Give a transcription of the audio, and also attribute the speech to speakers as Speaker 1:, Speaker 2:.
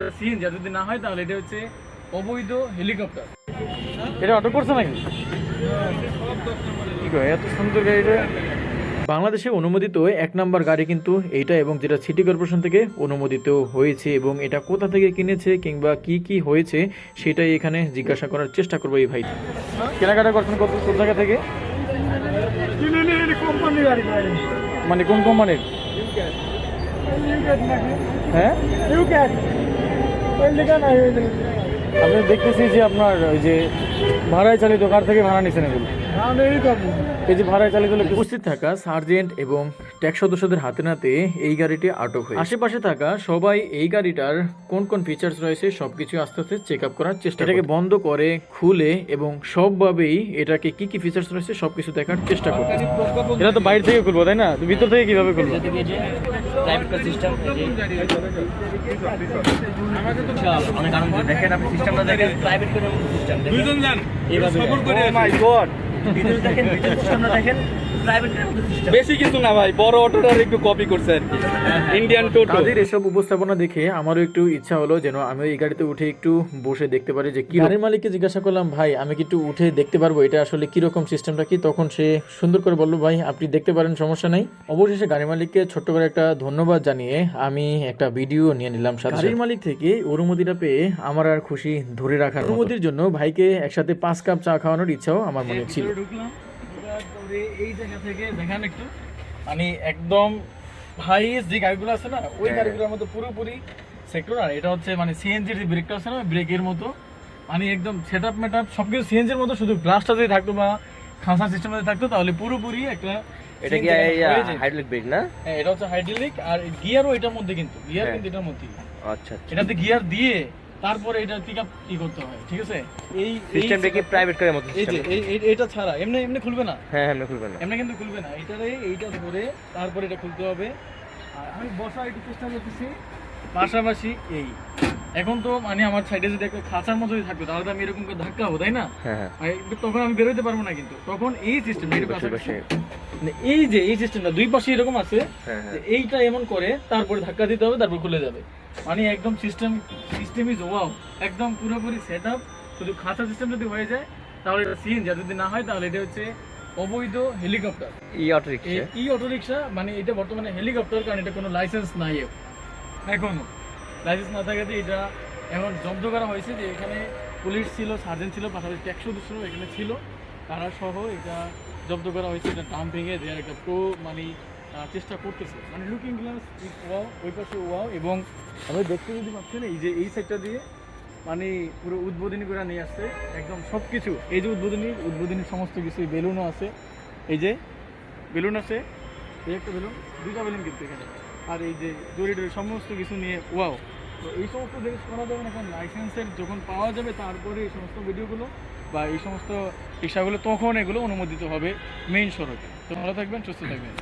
Speaker 1: CNG যদি না হয় তাহলে এটা হচ্ছে অবৈধ হেলিকপ্টার।
Speaker 2: এটা অটো করছে নাকি? কি এত সুন্দর গাড়িটা। বাংলাদেশে অনুমোদিত এক নাম্বার গাড়ি কিন্তু এইটা এবং যেটা সিটি কর্পোরেশন থেকে অনুমোদিত হয়েছে এবং এটা কোথা থেকে কিনেছে কিংবা কি কি হয়েছে সেটাই এখানে জিজ্ঞাসা করার চেষ্টা করব এই ভাই। কেনাকাটা করছেন কত কোন জায়গা থেকে? মানে কোন কোম্পানির? হ্যাঁ? আমি দেখতেছি যে আপনার ওই যে ভাড়ায় চালিত কার থেকে ভাড়া নিচ্ছেন এগুলো? এই যে ভাড়ায় লোক উপস্থিত থাকা সার্জেন্ট এবং ট্যাক্স সদস্যদের হাতে নাতে এই গাড়িটি আটক হয়ে আশেপাশে থাকা সবাই এই গাড়িটার কোন কোন ফিচার্স রয়েছে সবকিছু আস্তে আস্তে চেক আপ করার চেষ্টা এটাকে বন্ধ করে খুলে এবং সবভাবেই এটাকে কি কি ফিচার্স রয়েছে সবকিছু দেখার চেষ্টা করবে। এটা তো বাইরে থেকে খুলবো তাই না? ভিতর থেকে কীভাবে খুলবো?
Speaker 3: প্রাইভেট সিস্টেম অনেক আনন্দ দেখেন আপনি সিস্টেমটা দেখেন। প্রাইভেট করে সিস্টেম দুইজন যান এইভাবে ও মাই গড ভিতরে দেখেন ভিডিও সামনে দেখেন
Speaker 4: বেশি কিছু না ভাই বড় অটোটার একটু কপি করছে আর কি। ইন্ডিয়ান টোটো
Speaker 2: তাদের এসব উপস্থাপনা দেখে আমারও একটু ইচ্ছা হলো যেন আমি এই গাড়িতে উঠে একটু বসে দেখতে পারি যে কি গাড়ির মালিককে জিজ্ঞাসা করলাম ভাই আমি কি একটু উঠে দেখতে পারব? এটা আসলে কীরকম সিস্টেমটা কি? তখন সে সুন্দর করে বলল ভাই আপনি দেখতে পারেন সমস্যা নাই। অবশেষে গাড়ি মালিককে ছোট্ট করে একটা ধন্যবাদ জানিয়ে আমি একটা ভিডিও নিয়ে নিলাম সাথে গাড়ির মালিক থেকে অনুমতিটা পেয়ে আমার আর খুশি ধরে রাখার অনুমতির জন্য ভাইকে একসাথে পাঁচ কাপ চা খাওয়ানোর ইচ্ছাও আমার মনে ছিল।
Speaker 1: ঢুকলাম এই জায়গা থেকে দেখান একটু। মানে একদম হাইস যে গাড়িগুলো আছে না ওই গাড়িগুলোর মতো পুরোপুরি সেক্টর আর এটা হচ্ছে মানে সিএনজির যে ব্রেকটা আছে না ব্রেকের মতো। মানে একদম সেট আপ মেট আপ সব কিছু সিএনজির মতো শুধু গ্লাসটা যদি থাকতো বা খাঁসা সিস্টেম যদি থাকতো তাহলে পুরোপুরি একটা
Speaker 3: এটা কি
Speaker 1: হয়ে।
Speaker 3: হাইড্রোলিক ব্রেক না?
Speaker 1: হ্যাঁ এটা হচ্ছে হাইড্রোলিক আর গিয়ারও এটার মধ্যে কিন্তু গিয়ার
Speaker 3: হ্যাঁ।
Speaker 1: কিন্তু এটার মধ্যে
Speaker 3: আচ্ছা
Speaker 1: এটাতে গিয়ার দিয়ে তারপরে এটা পিক আপ কি করতে হয় ঠিক আছে? এই
Speaker 3: সিস্টেমটা কি প্রাইভেট করে মতো
Speaker 1: এই যে এটা ছাড়া এমনি এমনি খুলবে না?
Speaker 3: হ্যাঁ হ্যাঁ এমনি খুলবেন না।
Speaker 1: এমনি কিন্তু খুলবে না। এইটারে এইটা ধরে তারপরে এটা খুলতে হবে। আর আমি বসা একটু চেষ্টা করতেছি। পাশাপাশি এই এখন তো মানে আমার সাইডে যদি একটা খাঁচার মতো থাকতো তাহলে তো আমি এরকম করে ধাক্কা হব তাই না?
Speaker 3: হ্যাঁ হ্যাঁ।
Speaker 1: তখন আমি বেরোতে পারব না কিন্তু। তখন এই সিস্টেম
Speaker 3: পাশে।
Speaker 1: এই যে এই সিস্টেমটা দুই পাশে এরকম আছে
Speaker 3: হ্যাঁ হ্যাঁ।
Speaker 1: এইটা এমন করে তারপরে ধাক্কা দিতে হবে তারপর খুলে যাবে। মানে একদম সিস্টেম সিস্টেম ইজ ওয়াও একদম পুরোপুরি সেট আপ শুধু খাঁচা সিস্টেম যদি হয়ে যায় তাহলে এটা সিএনজি যদি না হয় তাহলে এটা হচ্ছে অবৈধ helicopter
Speaker 3: e auto rickshaw
Speaker 1: e auto rickshaw মানে এটা বর্তমানে হেলিকপ্টার কারণ এটা কোনো লাইসেন্স নাই। এখনও। লাইসেন্স না থাকাতে এটা এখন জব্দ করা হয়েছে যে এখানে পুলিশ ছিল সার্জেন্ট ছিল পাশাপাশি ট্যাক্স সদস্য এখানে ছিল। তারা সহ এটা জব্দ করা হয়েছে। এটা টাম ভেঙে দেওয়ার একটা প্রো মানে চেষ্টা করতেছে। মানে লুকিং গ্লাস ওয়াও ওই পাশে ওয়াও এবং আমি দেখতে যদি পাচ্ছেন, এই যে এই সাইডটা দিয়ে মানে পুরো উদ্বোধনী করে নিয়ে আসছে, একদম সব কিছু এই যে উদ্বোধনী উদ্বোধনী সমস্ত কিছু বেলুনও আছে। এই যে বেলুন আছে, এই একটা বেলুন, দুইটা বেলুন কিন্তু এখানে। আর এই যে দড়ি টড়ি সমস্ত কিছু নিয়ে ওয়াও তো এই সমস্ত জিনিস করা যাবে না, কারণ লাইসেন্সের যখন পাওয়া যাবে, তারপরে এই সমস্ত ভিডিওগুলো বা এই সমস্ত রিক্সাগুলো তখন এগুলো অনুমোদিত হবে মেইন সড়কে। তো ভালো থাকবেন, সুস্থ থাকবেন।